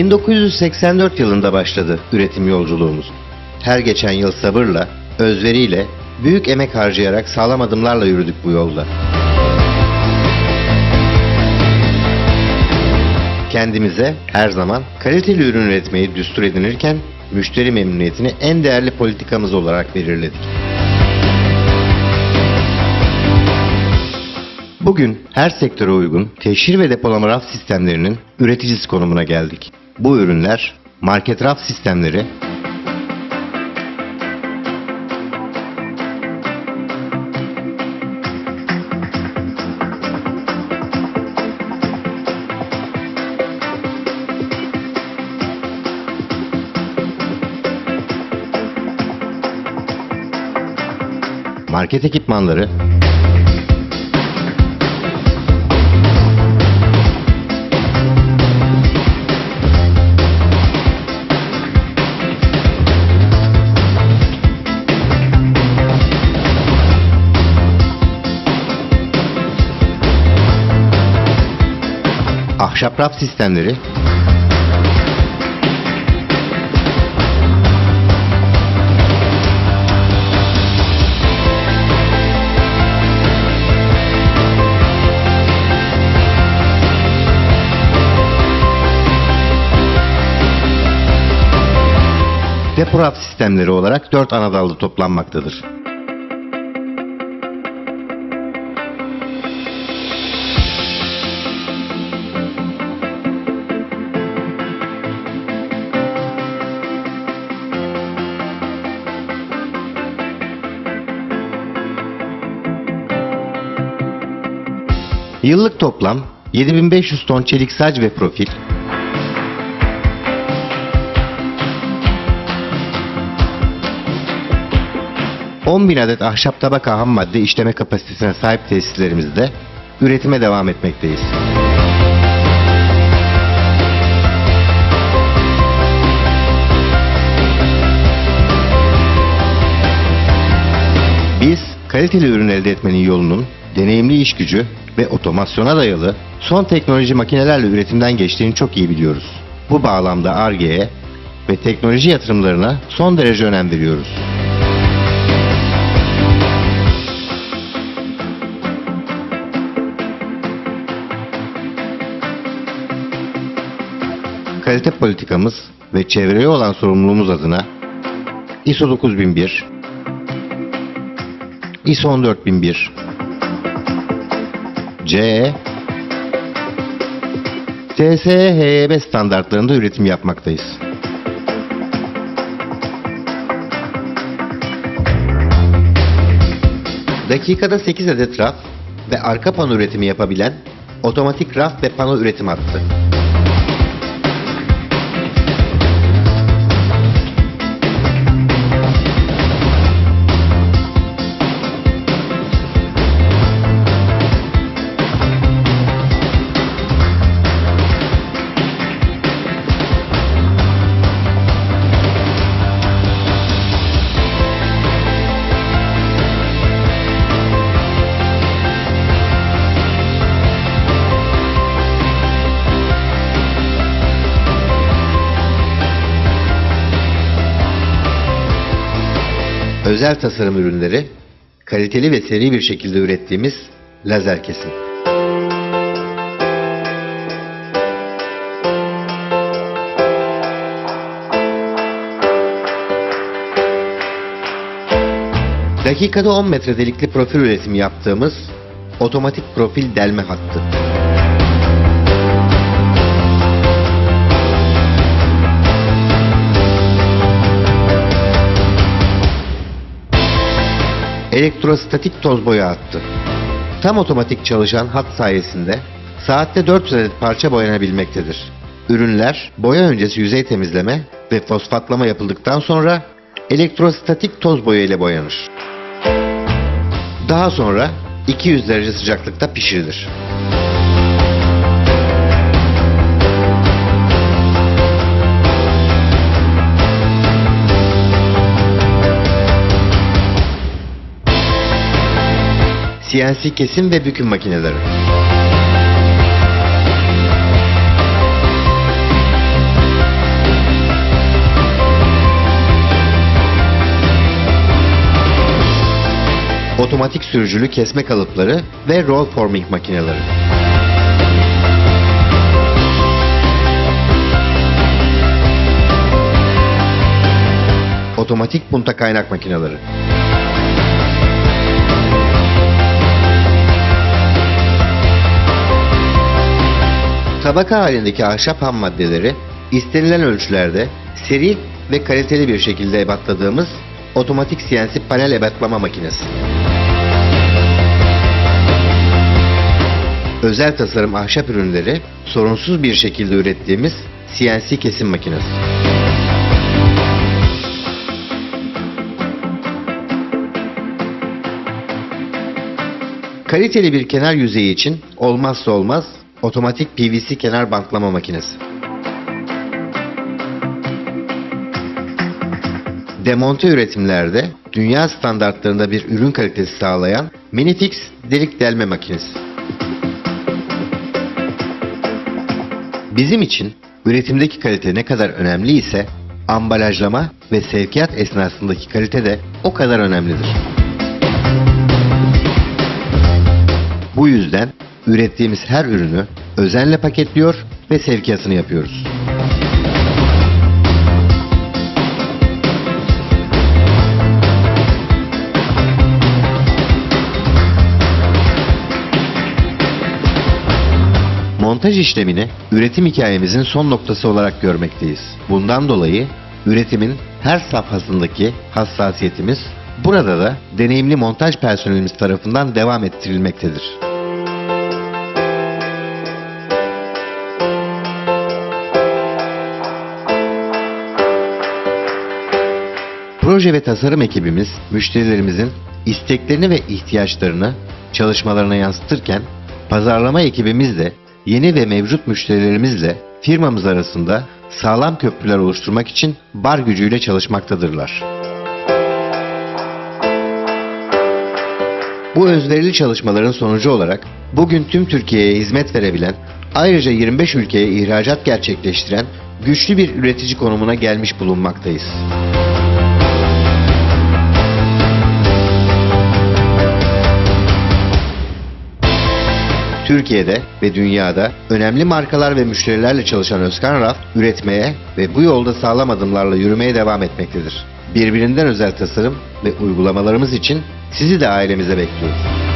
1984 yılında başladı üretim yolculuğumuz. Her geçen yıl sabırla, özveriyle, büyük emek harcayarak sağlam adımlarla yürüdük bu yolda. Kendimize her zaman kaliteli ürün üretmeyi düstur edinirken müşteri memnuniyetini en değerli politikamız olarak belirledik. Bugün her sektöre uygun teşhir ve depolama raf sistemlerinin üreticisi konumuna geldik. Bu ürünler market raf sistemleri, market ekipmanları, ahşap raf sistemleri, depo raf sistemleri olarak 4 ana dalda toplanmaktadır. Yıllık toplam 7500 ton çelik sac ve profil, bin adet ahşap tabaka ham madde işleme kapasitesine sahip tesislerimizde üretime devam etmekteyiz. Biz kaliteli ürün elde etmenin yolunun deneyimli iş gücü ve otomasyona dayalı son teknoloji makinelerle üretimden geçtiğini çok iyi biliyoruz. Bu bağlamda Ar-Ge'ye ve teknoloji yatırımlarına son derece önem veriyoruz. Kalite politikamız ve çevreye olan sorumluluğumuz adına ISO 9001, ISO 14001, CE, TSE HYB standartlarında üretim yapmaktayız. Dakikada 8 adet raf ve arka pano üretimi yapabilen otomatik raf ve pano üretim hattı. Özel tasarım ürünleri, kaliteli ve seri bir şekilde ürettiğimiz lazer kesim. Dakikada 10 metre delikli profil üretimi yaptığımız otomatik profil delme hattı. Elektrostatik toz boya hattı. Tam otomatik çalışan hat sayesinde saatte 400 adet parça boyanabilmektedir. Ürünler boya öncesi yüzey temizleme ve fosfatlama yapıldıktan sonra elektrostatik toz boya ile boyanır. Daha sonra 200 derece sıcaklıkta pişirilir. CNC kesim ve büküm makineleri. Otomatik sürücülü kesme kalıpları ve roll forming makineleri. Otomatik punta kaynak makineleri. Tabaka halindeki ahşap ham maddeleri istenilen ölçülerde seri ve kaliteli bir şekilde ebatladığımız otomatik CNC panel ebatlama makinesi. Özel tasarım ahşap ürünleri sorunsuz bir şekilde ürettiğimiz CNC kesim makinesi. Kaliteli bir kenar yüzeyi için olmazsa olmaz otomatik PVC kenar bantlama makinesi. Demonte üretimlerde dünya standartlarında bir ürün kalitesi sağlayan Minifix delik delme makinesi. Bizim için üretimdeki kalite ne kadar önemli ise ambalajlama ve sevkiyat esnasındaki kalite de o kadar önemlidir. Bu yüzden ürettiğimiz her ürünü özenle paketliyor ve sevkiyatını yapıyoruz. Montaj işlemini üretim hikayemizin son noktası olarak görmekteyiz. Bundan dolayı üretimin her safhasındaki hassasiyetimiz burada da deneyimli montaj personelimiz tarafından devam ettirilmektedir. Proje ve tasarım ekibimiz müşterilerimizin isteklerini ve ihtiyaçlarını çalışmalarına yansıtırken pazarlama ekibimiz de yeni ve mevcut müşterilerimizle firmamız arasında sağlam köprüler oluşturmak için bar gücüyle çalışmaktadırlar. Bu özverili çalışmaların sonucu olarak bugün tüm Türkiye'ye hizmet verebilen, ayrıca 25 ülkeye ihracat gerçekleştiren güçlü bir üretici konumuna gelmiş bulunmaktayız. Türkiye'de ve dünyada önemli markalar ve müşterilerle çalışan Özkan Raf, üretmeye ve bu yolda sağlam adımlarla yürümeye devam etmektedir. Birbirinden özel tasarım ve uygulamalarımız için sizi de ailemize bekliyoruz.